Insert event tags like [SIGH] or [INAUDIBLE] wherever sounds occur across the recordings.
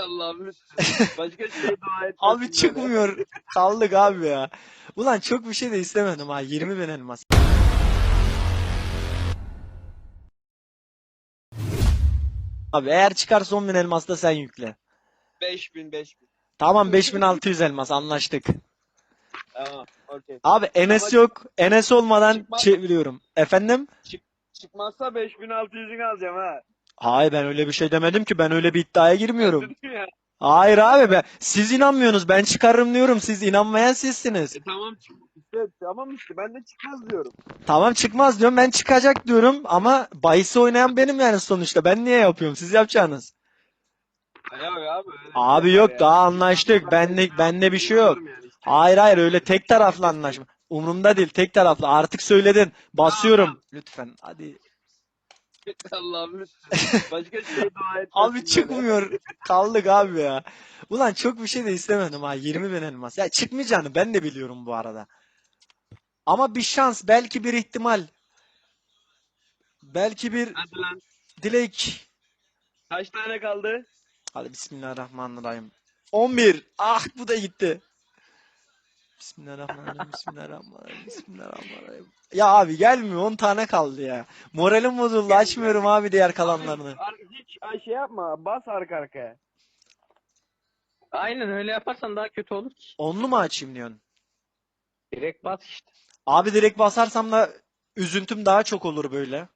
Allah'ım. [LAUGHS] Başka şey dua et. Abi çıkmıyor. Kaldık abi ya. Ulan çok bir şey de istemedim ha. 20 bin elmas. Abi eğer çıkarsa 10 bin elmas da sen yükle. 5000 5000. Tamam 5600 elmas anlaştık. Tamam. Okey. Abi Enes Ama- yok. Enes olmadan Çıkmaz. çeviriyorum. Efendim? Çıkmazsa 5600'ünü alacağım ha. Hayır ben öyle bir şey demedim ki. Ben öyle bir iddiaya girmiyorum. Ya. Hayır abi ben siz inanmıyorsunuz. Ben çıkarırım diyorum. Siz inanmayan sizsiniz. E, tamam. İşte, tamam işte ben de çıkmaz diyorum. Tamam çıkmaz diyorum. Ben çıkacak diyorum ama bahisi oynayan benim yani sonuçta. Ben niye yapıyorum? Siz yapacaksınız. Ya abi abi. öyle Abi bir şey yok ya. daha anlaştık. Benlik bende bir şey yok. Hayır hayır öyle tek taraflı anlaşma. Umurumda değil tek taraflı. Artık söyledin. Basıyorum. Lütfen hadi. [LAUGHS] Allah'ım. [LAUGHS] Başka şey dua et. Abi çıkmıyor. Kaldık abi ya. Ulan çok bir şey de istemedim ha. 20 bin elmas. Ya çıkmayacağını ben de biliyorum bu arada. Ama bir şans. Belki bir ihtimal. Belki bir Hadi lan. dilek. Kaç tane kaldı? Hadi bismillahirrahmanirrahim. 11. Ah bu da gitti. Bismillahirrahmanirrahim. Bismillahirrahmanirrahim. Bismillahirrahmanirrahim. Ya abi gelmiyor. 10 tane kaldı ya. Moralim bozuldu. Açmıyorum abi diğer kalanlarını. Ar- Hiç şey yapma. Bas arka arkaya. Aynen öyle yaparsan daha kötü olur ki. Onlu mu açayım diyorsun? Direkt bas işte. Abi direkt basarsam da üzüntüm daha çok olur böyle.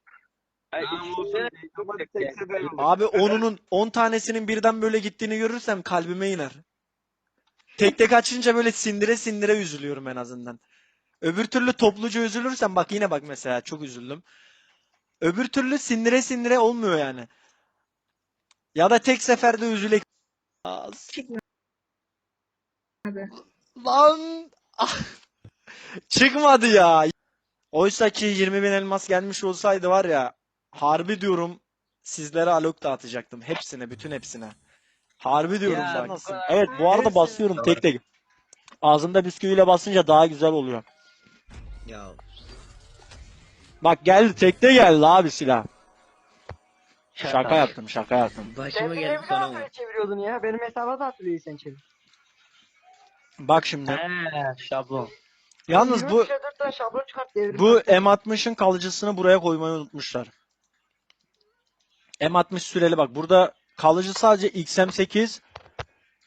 Abi onunun 10 tanesinin birden böyle gittiğini görürsem kalbime iner. Tek tek açınca böyle sindire sindire üzülüyorum en azından. Öbür türlü topluca üzülürsem bak yine bak mesela çok üzüldüm. Öbür türlü sindire sindire olmuyor yani. Ya da tek seferde üzülek. Lan Ah! [LAUGHS] çıkmadı ya. Oysa ki 20 bin elmas gelmiş olsaydı var ya harbi diyorum sizlere alok dağıtacaktım. Hepsine, bütün hepsine. Harbi diyorum Ya, bak. nasıl? Evet bu arada basıyorum tek tek. Ağzımda bisküviyle basınca daha güzel oluyor. Ya Bak geldi tekte geldi abi silah. Şaka yaptım şaka yaptım. başıma Sen geldi niye sana böyle mı? çeviriyordun ya? Benim hesaba da hatırlıyor sen çevir. Bak şimdi. He, şablon. Yalnız bu 4 tane şablon çıkart devrim. bu M60'ın kalıcısını buraya koymayı unutmuşlar. M60 süreli bak burada kalıcı sadece XM8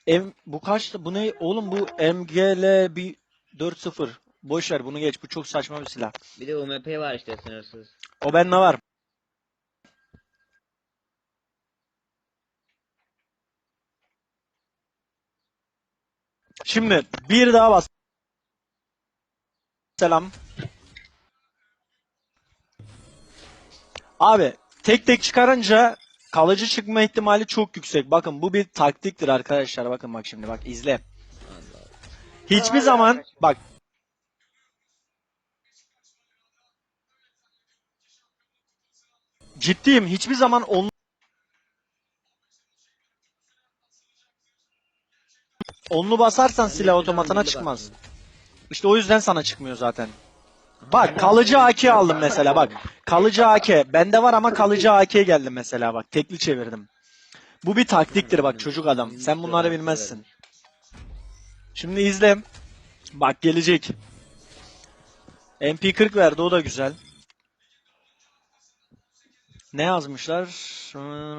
M bu kaçtı? Bu ne? Oğlum bu MGL bir 40. Boş ver bunu geç. Bu çok saçma bir silah. Bir de UMP var işte sınırsız. O bende var. Şimdi bir daha bas. Selam. Abi tek tek çıkarınca kalıcı çıkma ihtimali çok yüksek. Bakın bu bir taktiktir arkadaşlar. Bakın bak şimdi bak izle. Hiçbir zaman bak ciddiyim hiçbir zaman on onlu basarsan silah otomatına çıkmaz. İşte o yüzden sana çıkmıyor zaten. Bak kalıcı AK aldım mesela bak. Kalıcı AK. Bende var ama kalıcı AK geldi mesela bak. Tekli çevirdim. Bu bir taktiktir bak çocuk adam. Sen bunları bilmezsin. Şimdi izle. Bak gelecek. MP40 verdi o da güzel. Ne yazmışlar?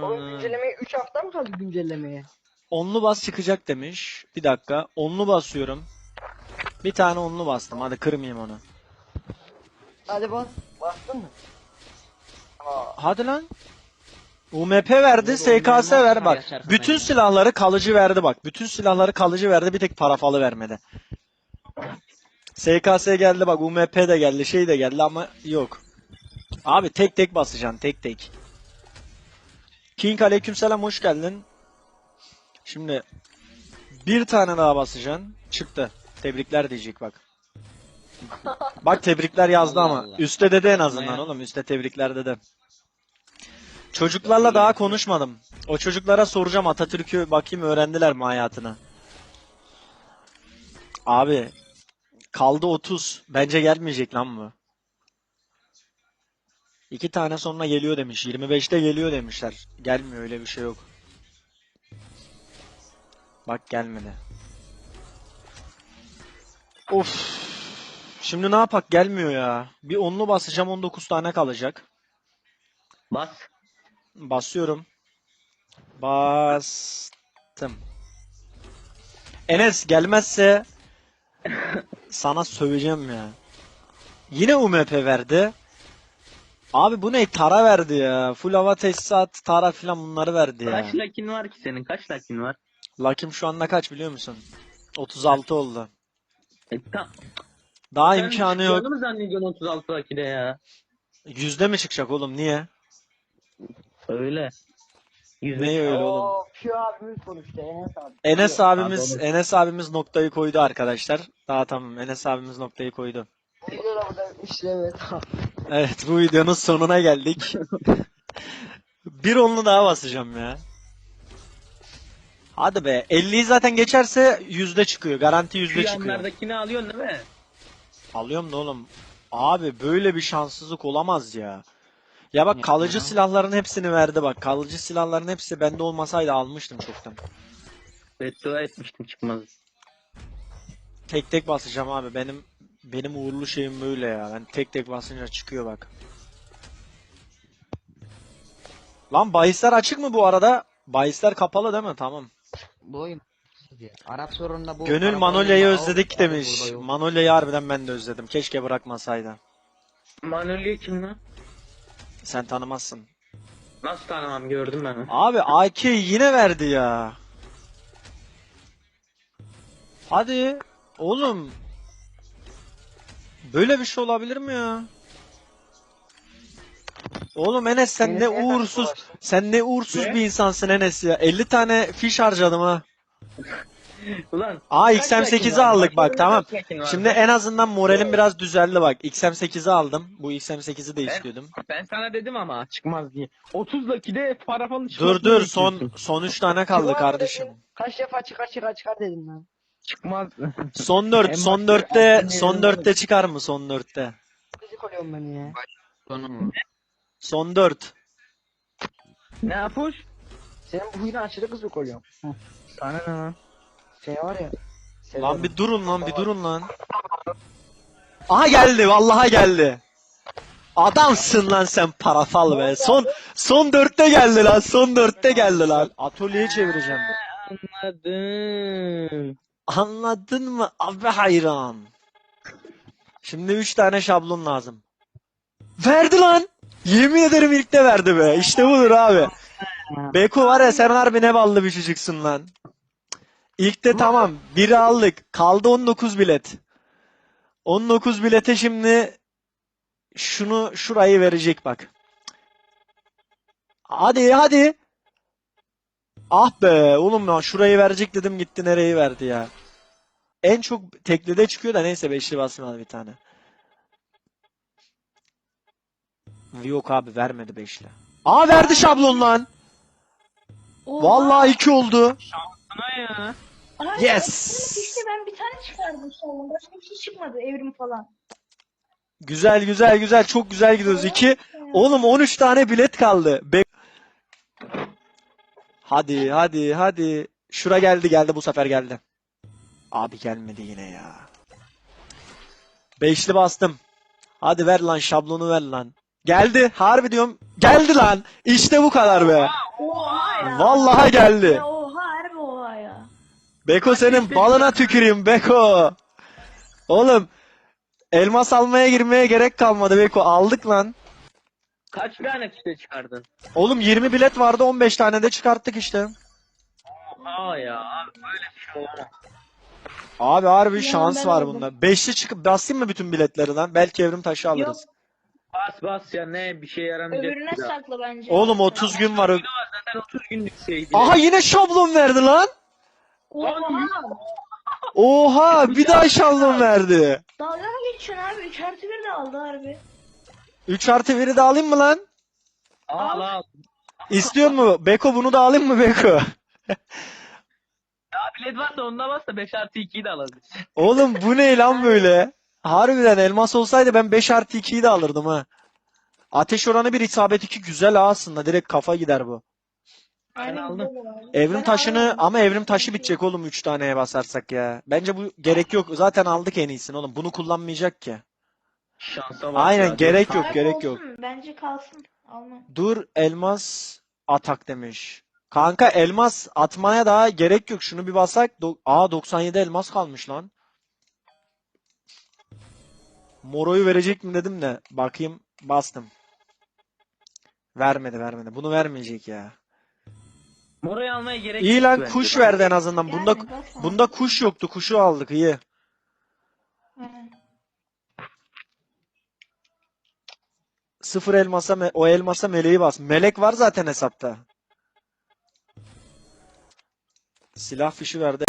Oğlum güncellemeye 3 hafta mı kaldı güncellemeye? Onlu bas çıkacak demiş. Bir dakika. Onlu basıyorum. Bir tane onlu bastım. Hadi kırmayayım onu. Hadi bas. Bastın mı? Hadi lan. UMP verdi, SKS ver bak. Bütün silahları kalıcı verdi bak. Bütün silahları kalıcı verdi, bir tek parafalı vermedi. SKS geldi bak, UMP de geldi, şey de geldi ama yok. Abi tek tek basacaksın, tek tek. King aleykümselam hoş geldin. Şimdi bir tane daha basacaksın. Çıktı. Tebrikler diyecek bak. [LAUGHS] Bak tebrikler yazdı Allah ama. Allah. Üste dedi en azından ya. oğlum. Üste tebrikler dedi. Çocuklarla daha konuşmadım. O çocuklara soracağım Atatürk'ü bakayım öğrendiler mi hayatını. Abi kaldı 30. Bence gelmeyecek lan bu. İki tane sonra geliyor demiş. 25'te geliyor demişler. Gelmiyor öyle bir şey yok. Bak gelmedi. Of. Şimdi ne yapak gelmiyor ya. Bir onlu basacağım 19 tane kalacak. Bas. Basıyorum. Bastım. Enes gelmezse sana söveceğim ya. Yine UMP verdi. Abi bu ne? Tara verdi ya. Full hava tesisat, Tara filan bunları verdi ya. Kaç lakin var ki senin? Kaç lakin var? Lakim şu anda kaç biliyor musun? 36 oldu. E, ta- Daha Sen imkanı yok. çıkacağını mı zannediyorsun 36 lakide ya? Yüzde mi çıkacak oğlum? Niye? Öyle. Yüzde Ne öyle oğlum? Oo, Pio abimiz konuştu Enes abi. Enes abimiz Pardon. Enes abimiz noktayı koydu arkadaşlar. Daha tamam. Enes abimiz noktayı koydu. Evet. Bu videonun sonuna geldik. [LAUGHS] Bir onlu daha basacağım ya. Hadi be. 50'yi zaten geçerse yüzde çıkıyor. Garanti yüzde Şu çıkıyor. yanlardakini alıyorsun değil mi? Alıyorum da oğlum. Abi böyle bir şanssızlık olamaz ya. Ya bak Ya. kalıcı silahların hepsini verdi bak. Kalıcı silahların hepsi bende olmasaydı almıştım çoktan. Beddua etmiştim çıkmaz. Tek tek basacağım abi. Benim benim uğurlu şeyim böyle ya. Ben tek tek basınca çıkıyor bak. Lan bahisler açık mı bu arada? Bahisler kapalı değil mi? Tamam. Bu oyun Arap sorununda bu Gönül Manolya'yı özledik demiş. Manolya'yı harbiden ben de özledim. Keşke bırakmasaydı. Manolya kim lan? Sen tanımazsın. Nasıl tanımam gördüm ben onu. Abi AK yine verdi ya. Hadi oğlum. Böyle bir şey olabilir mi ya? Oğlum Enes sen Enes ne uğursuz sen ne uğursuz Ne? bir insansın Enes ya. 50 tane fiş harcadım ha. Ulan. Aa kaç lakin XM8'i var? aldık bak tamam. kaç lakin var? Şimdi en azından moralim biraz düzeldi bak. XM8'i aldım. Bu XM8'i de Ben- istiyordum. Ben sana dedim ama çıkmaz diye. 30 lakide para falan Dur çıkmasını dur son bekliyorsun. son 3 tane kaldı kardeşim. Kaç defa çıkar çıkar çıkar dedim ben. Çıkmaz. Son 4, En son başta 4'te, altın son yerinde 4'te çıkar mı son 4'te? Gıcık oluyorum ben ya. Sonu mu? Son 4. ne yapış? Senin bu huyuna aşırı gıcık oluyorum. Sana ne lan? Seni var ya. severim. Lan bir durun lan, bir durun lan. Aha geldi, vallahi geldi. Adamsın lan sen parafal be. Son son 4'te geldi lan, son 4'te geldi lan. Atölyeyi çevireceğim. Anladım. Anladın mı? Abi hayran. Şimdi 3 tane şablon lazım. Verdi lan. Yemin ederim ilk de verdi be. İşte budur abi. Beko var ya sen harbi ne ballı bir çocuksun lan. İlk de tamam. Biri aldık. Kaldı 19 bilet. 19 bilete şimdi şunu şurayı verecek bak. Hadi hadi. Ah be oğlum ya şurayı verecek dedim gitti nereyi verdi ya. En çok teklide çıkıyor da neyse beşli basayım hadi bir tane. Yok abi vermedi beşli. Aa verdi şablon lan. Vallahi iki oldu. Ana ya. Abi, Yes. İşte ben bir tane çıkardım sonra. Başka bir şey çıkmadı evrim falan. Güzel güzel güzel çok güzel gidiyoruz. İki. Oğlum 13 tane bilet kaldı. Be- hadi hadi hadi. Şura geldi geldi bu sefer geldi. Abi gelmedi yine ya. Beşli bastım. Hadi ver lan şablonu ver lan. Geldi. Harbi diyorum. Geldi lan. İşte bu kadar be. Oha ya. Vallahi geldi. Ya oha harbi oha ya. Beko senin balına tüküreyim Beko. Oğlum elmas almaya girmeye gerek kalmadı Beko. Aldık lan. Kaç tane kişi çıkardın? Oğlum 20 bilet vardı 15 tane de çıkarttık işte. Aa ya abi böyle bir şey olmaz. Abi harbi Ya şans ben var aldım. bunda. Beşli çıkıp basayım mı bütün biletleri lan? Belki evrim taşı alırız. Bas bas ya ne bir şey yaramayacak. Öbürüne bir daha. sakla bence. Oğlum 30 gün var. Var zaten 30 günlük şeydi. Aha yine şablon verdi lan. Oha. Oha bir daha şablon verdi. Dalga mı geçiyorsun abi? 3 artı 1 de aldı harbi. 3 artı 1'i de alayım mı lan? Al al. İstiyor mu? Beko bunu da alayım mı Beko? Ya bilet varsa onda bas da 5 artı 2'yi de alabiliriz. Oğlum bu ne lan böyle? Harbiden elmas olsaydı ben 5 artı 2'yi de alırdım ha. Ateş oranı bir isabet 2 güzel ha aslında. Direkt kafa gider bu. Aynen aldım. Evrim taşını ama evrim taşı bitecek oğlum 3 taneye basarsak ya. Bence bu gerek yok. Zaten aldık en iyisini oğlum. Bunu kullanmayacak ki. Şansa bak Aynen ya. gerek yok Arap gerek yok. olsun, Bence kalsın. Alma. Dur elmas atak demiş. Kanka elmas atmaya daha gerek yok. Şunu bir basak. Do- Aa 97 elmas kalmış lan. Moro'yu verecek mi dedim de. Bakayım bastım. Vermedi vermedi. Bunu vermeyecek ya. Morayı almaya gerek İyi yok lan bence. kuş verdi en azından. Bunda Yani bunda kuş yoktu. Kuşu aldık iyi. Aynen. Sıfır elmasa me- o elmasa meleği bas. Melek var zaten hesapta. Silah fişi verdi.